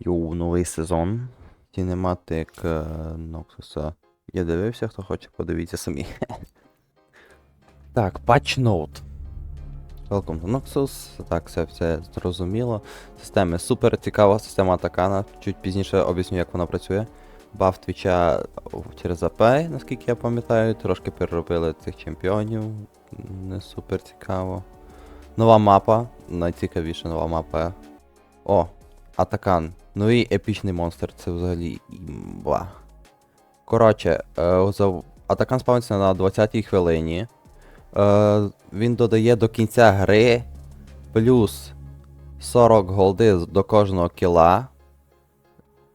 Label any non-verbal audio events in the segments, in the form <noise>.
Йоу, новий сезон. Кінематик Ноксуса. Я дивився, хто хоче, подивіться самі. <laughs> так, Patch Note. Welcome to Noxus. Так, все, все зрозуміло. Системи супер цікава система Атакана. Чуть пізніше об'ясню, як вона працює. Баф твіча через АП, наскільки я пам'ятаю, трошки переробили цих чемпіонів. Не супер цікаво. Нова мапа. Найцікавіша нова мапа. О, Атакан. Новий епічний монстр, це взагалі імба. Коротше, е, Атакан спавниться на 20-й хвилині. Е, він додає до кінця гри плюс 40 голди до кожного кіла.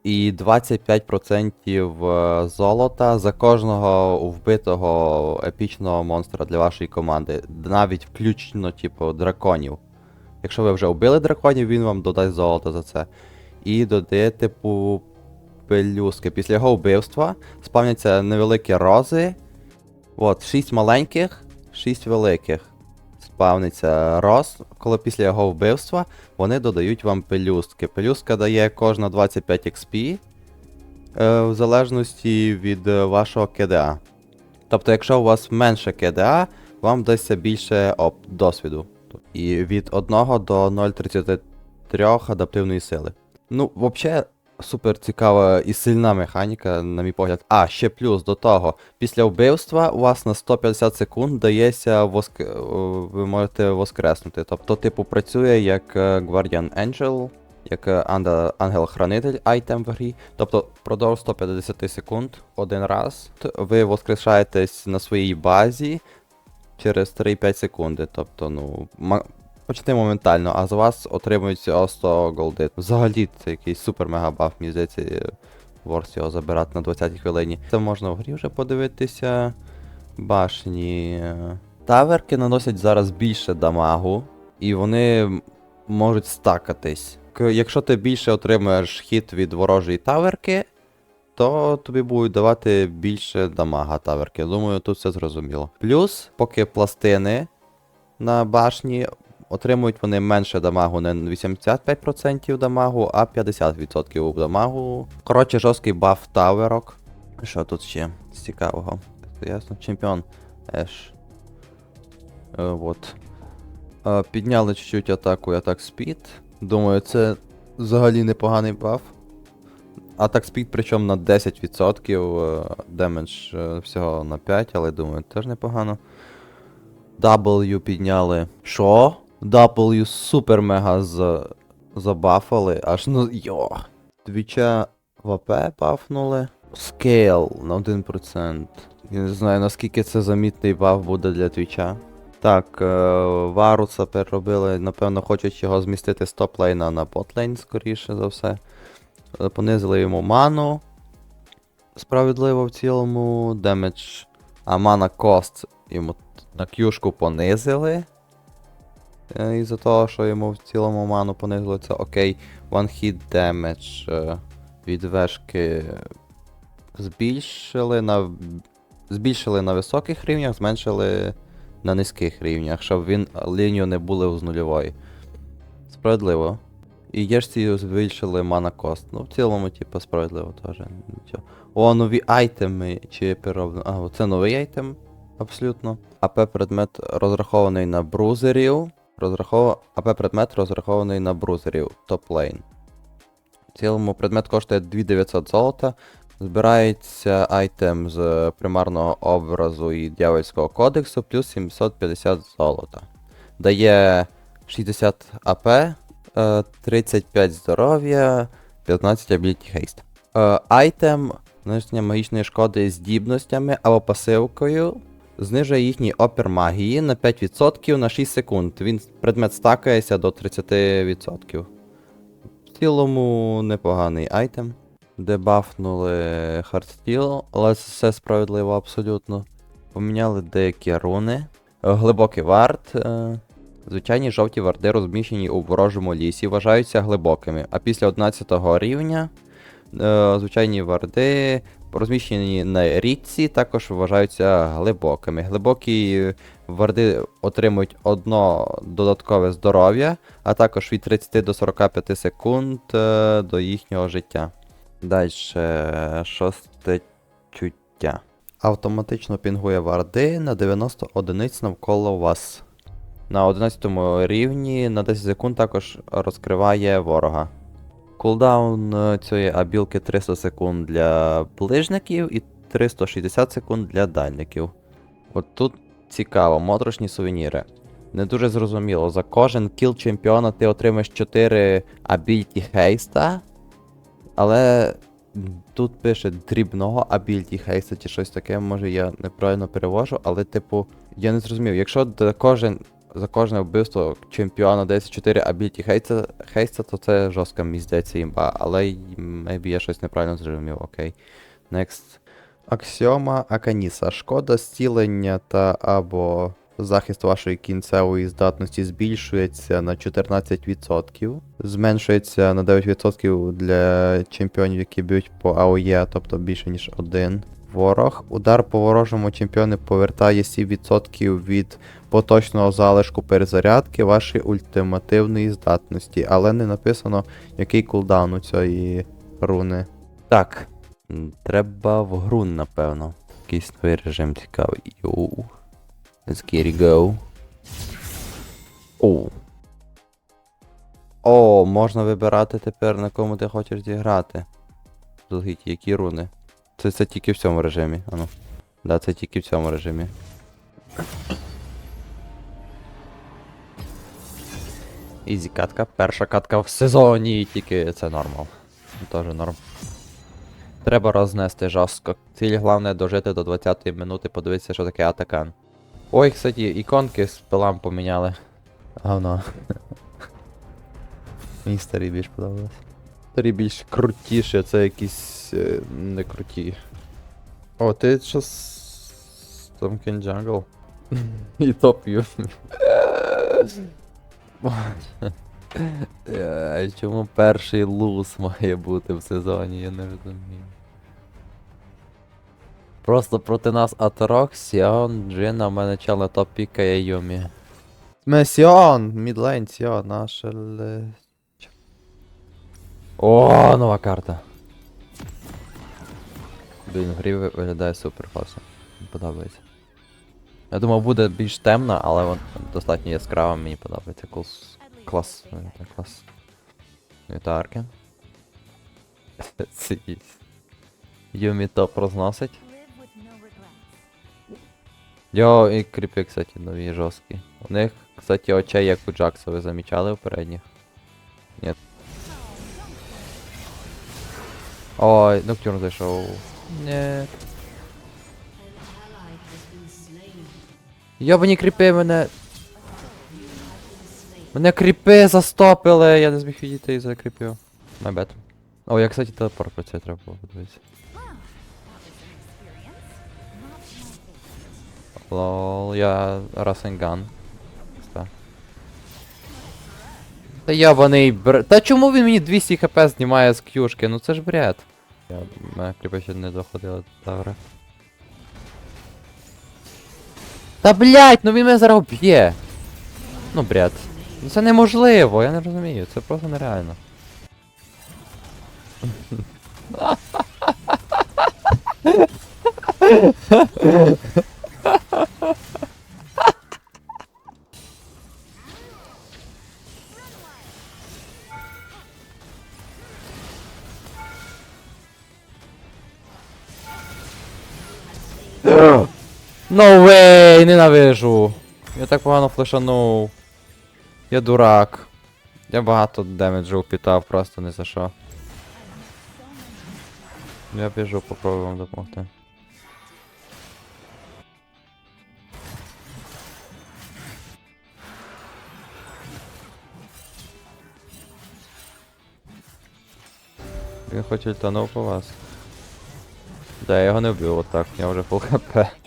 І 25% е, золота за кожного вбитого епічного монстра для вашої команди. Навіть включно, типу, драконів. Якщо ви вже вбили драконів, він вам додасть золото за це. І додає, типу, пелюстки. Після його вбивства спавняться невеликі рози. От, 6 маленьких, 6 великих. Спавниться роз, коли після його вбивства вони додають вам пелюстки. Пелюстка дає кожна 25 XP е, в залежності від вашого КДА. Тобто, якщо у вас менше КДА, вам дасться більше досвіду. І від 1 до 0,33 адаптивної сили. Ну, взагалі, супер цікава і сильна механіка, на мій погляд. А, ще плюс до того, після вбивства у вас на 150 секунд дається воск... е, ви можете воскреснути. Тобто, типу, працює як е, Guardian Angel, як е, ангел-хранитель айтем в грі. Тобто, впродовж 150 секунд один раз ви воскрешаєтесь на своїй базі через 3-5 секунди. Тобто, ну, почти моментально, а за вас отримується 100 голди. Взагалі, це якийсь супер мега баф, мені здається, Ворс його забирати на 20-й хвилині. Це можна в грі вже подивитися. Башні. е, Таверки наносять зараз більше дамагу, і вони можуть стакатись. Якщо ти більше отримуєш хіт від ворожої таверки, то тобі будуть давати більше дамага таверки. Думаю, тут все зрозуміло. Плюс, поки пластини на башні отримують вони менше дамагу, не 85% дамагу, а 50% дамагу. Коротше, жорсткий баф таверок. Що тут ще з цікавого? Ясно, чемпіон Еш. Е, от. Е, підняли чуть-чуть атаку і атак спід. Думаю, це взагалі непоганий баф. Атак спід, причому на 10%, е, демедж е, всього на 5, але думаю, теж непогано. W підняли. Що? W супер мега забафали. Аж ну йо. Твіча в АП бафнули. Скейл на 1%. Я не знаю наскільки це замітний баф буде для твіча. Так, е, Варуса переробили, напевно, хочуть його змістити з топ-лейна на ботлейн, скоріше за все. Е, Понизили йому ману. Справедливо в цілому. Демедж. А мана кост йому на кюшку понизили. Е, Із-за того, що йому в цілому ману понизили, це окей. One hit damage е, від вешки збільшили на. Збільшили на високих рівнях, зменшили на низьких рівнях, щоб він лінію не були з нульової. Справедливо. І єшці збільшили мана кост. Ну, в цілому, типу, справедливо теж. О, нові айтеми. Чи перероблено. А, це новий айтем. Абсолютно. АП предмет розрахований на брузерів. Розрахов... АП предмет розрахований на брузерів. Топ-лейн. В цілому предмет коштує 2900 золота. Збирається айтем з примарного образу і дьявольського кодексу плюс 750 золота. Дає 60 АП, е, 35 здоров'я, 15 ability haste. Е, Айтем нанесення магічної шкоди здібностями або пасивкою знижує їхній опір магії на 5% на 6 секунд. Він предмет стакається до 30%. В цілому непоганий айтем. Дебафнули хардстіл, але це все справедливо абсолютно. Поміняли деякі руни. Глибокий вард. е, Звичайні жовті варди, розміщені у ворожому лісі, вважаються глибокими, а після 11 рівня е, звичайні варди, розміщені на річці, також вважаються глибокими. Глибокі Варди отримують одно додаткове здоров'я, а також від 30 до 45 секунд е, до їхнього життя. Далі шосте чуття. Автоматично пінгує варди на 90 одиниць навколо вас. На 11 рівні на 10 секунд також розкриває ворога. Кулдаун е, цієї абілки 300 секунд для ближників і 360 секунд для дальників. От тут цікаво, моторошні сувеніри. Не дуже зрозуміло. За кожен кіл чемпіона ти отримаєш 4 абільті хейста, але тут пише дрібного абільті хейста чи щось таке, може я неправильно перевожу, але типу, я не зрозумів, якщо кожен. За кожне вбивство чемпіона дається 4 абіліті хейста, хейста, то це жорстка, мені здається, імба. Але maybe я щось неправильно зрозумів, окей. Next. Аксіома Аканіса. Шкода зцілення та або захист вашої кінцевої здатності збільшується на 14%, зменшується на 9% для чемпіонів, які б'ють по АОЄ, тобто більше ніж один ворог. Удар по ворожому чемпіону повертає 7% від поточного залишку перезарядки вашої ультимативної здатності, але не написано, який кулдаун у цієї руни. Так, треба в гру, напевно. Якийсь новий режим цікавий. Йоу. Let's get it go. О. О, можна вибирати тепер на кому ти хочеш зіграти. Долгіть, які руни. Це, це тільки в цьому режимі. Ану. Да, це тільки в цьому режимі. Ізі катка. Перша катка в сезоні, тільки це нормал. Тоже норм. Треба рознести жорстко. Ціль головне дожити до 20-ї минути, подивитися, що таке атакан. Ой, кстати, іконки з пилам поміняли. Говно. <laughs> Мені старі більш подобалось. Старі більш крутіші, це якісь е, не круті. О, ти щас... Томкін Джангл. І топ'ю. <laughs> Е, Чому перший луз має бути в сезоні, я не розумію. Просто проти нас Аторок, Сіон, Джина, у мене чел на топ пікає Юмі. Ми Сіон! Мідлейн, Сіон, наше ле... О, нова карта. Блін, в грі виглядає супер класно. Подобається. Я думав буде більш темна, але вон достатньо яскрава, мені подобається. Клас. Клас. е, Клас. Вітарки. Сидіть. Юмі топ розносить. Йо, і кріпи, кстати, нові жорсткі. У них, кстати, очей як у Джакса, ви замічали у передніх? Ні. Ой, Ноктюрн зайшов. Ні. Йобані кріпи мене. Мене кріпи застопили, я не зміг відійти і закріпив. My bad. О, я, кстати, телепорт про це треба було подивитися. Лол, я Расенган. Та ябаний бр... Та чому він мені 200 хп знімає з к'юшки? Ну це ж бред. Я мене кріпи ще не заходила до гри. Та блять, ну він мене зараз б'є. Ну бред. Ну це неможливо, я не розумію, це просто нереально. <laughs> ненавижу. Я так погано флешанув. Я дурак. Я багато демеджу впітав, просто не за що. Я біжу, попробую вам допомогти. Він хоч ультанув по вас. Да, я його не вбив отак, я вже фул хп.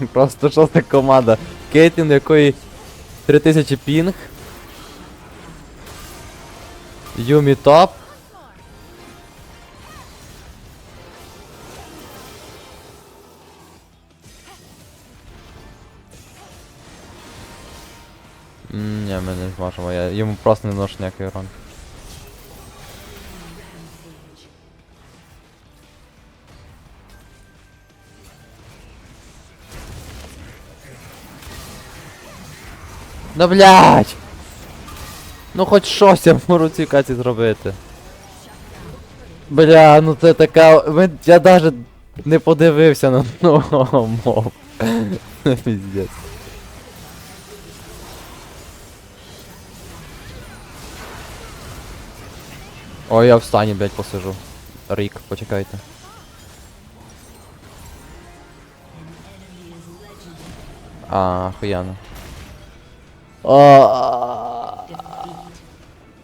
<laughs> Просто шоста команда. Кейтін, якої 3000 пінг. Юмі топ. Ні, ми не зможемо, я йому просто не ношу ніякий ранки. Да блять! Ну хоч щось я можу цій каці зробити. Бля, ну це така. Я даже не подивився на того мов. <laughs> Піздець. Ой, я в стані, блядь, посижу. Рік, почекайте. А, охуєнно.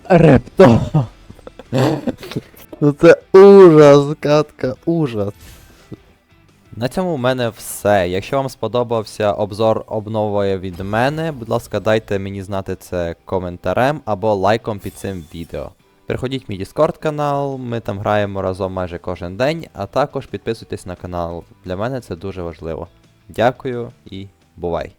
Репто. Ну це ужас, катка, ужас. На цьому в мене все. Якщо вам сподобався обзор обновою від мене, будь ласка, дайте мені знати це коментарем або лайком під цим відео. Переходіть в мій Discord канал, ми там граємо разом майже кожен день, а також підписуйтесь на канал. Для мене це дуже важливо. Дякую і бувай!